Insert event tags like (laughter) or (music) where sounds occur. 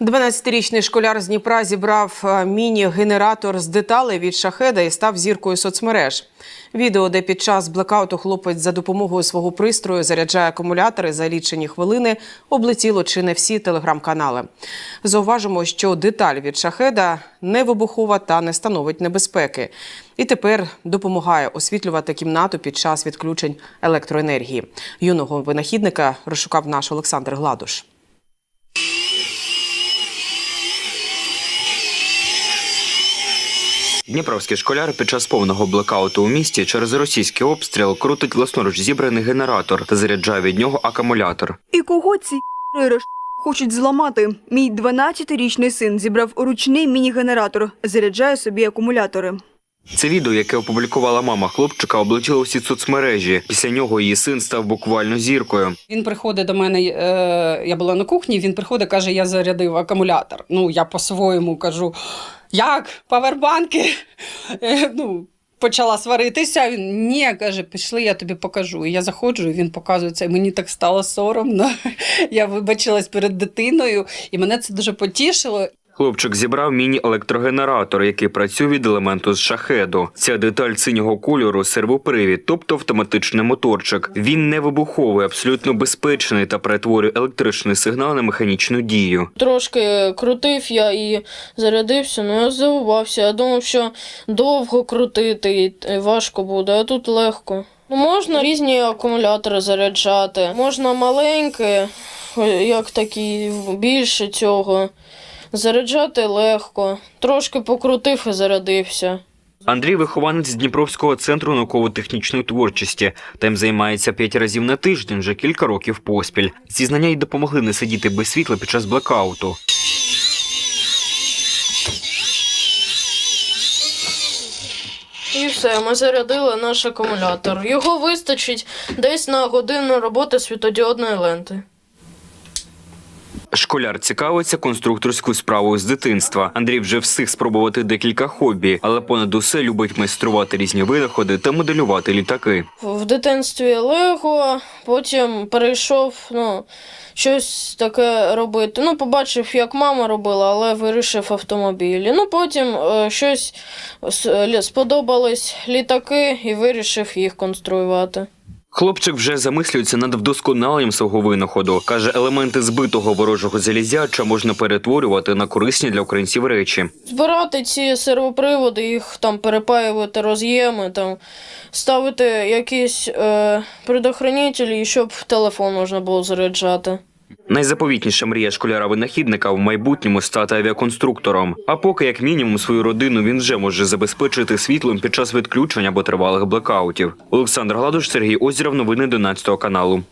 12-річний школяр з Дніпра зібрав е, міні-генератор з деталей від шахеда і став зіркою соцмереж. Відео, де під час блекауту хлопець за допомогою свого пристрою заряджає акумулятори за лічені хвилини, облетіло чи не всі телеграм-канали. Зауважимо, що деталь від шахеда не вибухова та не становить небезпеки. І тепер допомагає освітлювати кімнату під час відключень електроенергії. Юного винахідника розшукав наш Олександр Гладуш. Дніпровський школяр під час повного блекауту у місті через російський обстріл крутить власноруч зібраний генератор та заряджає від нього акумулятор. І кого ці риш хочуть зламати? Мій 12-річний син зібрав ручний міні-генератор, заряджає собі акумулятори. Це відео, яке опублікувала мама хлопчика, облетіло всі соцмережі. Після нього її син став буквально зіркою. Він приходить до мене, е, я була на кухні, він приходить, каже, я зарядив акумулятор. Ну, я по-своєму кажу, як? Павербанки? Е, ну, почала сваритися. Він ні, каже, пішли, я тобі покажу. І я заходжу, і він показує це. І мені так стало соромно. (laughs) Я вибачилась перед дитиною, і мене це дуже потішило. Хлопчик зібрав міні-електрогенератор, який працює від елементу з шахеду. Ця деталь синього кольору сервопривід, тобто автоматичний моторчик. Він не вибуховий, абсолютно безпечний та перетворює електричний сигнал на механічну дію. Трошки крутив я і зарядився, ну я здивувався. Я думав, що довго крутити і важко буде, а тут легко. Ну, можна різні акумулятори заряджати. Можна маленькі, як такі, більше цього. Заряджати легко. Трошки покрутив і зарядився. Андрій вихованець Дніпровського центру науково-технічної творчості. Там займається п'ять разів на тиждень вже кілька років поспіль. Ці знання й допомогли не сидіти без світла під час блекауту. І все, ми зарядили наш акумулятор. Його вистачить десь на годину роботи світодіодної ленти. Школяр цікавиться конструкторською справою з дитинства. Андрій вже встиг спробувати декілька хобі, але понад усе любить майструвати різні винаходи та моделювати літаки. В дитинстві Лего, потім перейшов ну, щось таке робити. Ну, побачив, як мама робила, але вирішив автомобілі. Ну, потім е, щось сподобались літаки і вирішив їх конструювати. Хлопчик вже замислюється над вдосконаленням свого винаходу. каже, елементи збитого ворожого залізяча можна перетворювати на корисні для українців речі. Збирати ці сервоприводи, їх там перепаювати роз'єми, там ставити якісь е, предохранителі, щоб телефон можна було заряджати. Найзаповітніша мрія школяра-винахідника в майбутньому стати авіаконструктором. А поки, як мінімум, свою родину він вже може забезпечити світлом під час відключень або тривалих блекаутів. Олександр Гладуш, Сергій Озіров, новини 11 каналу.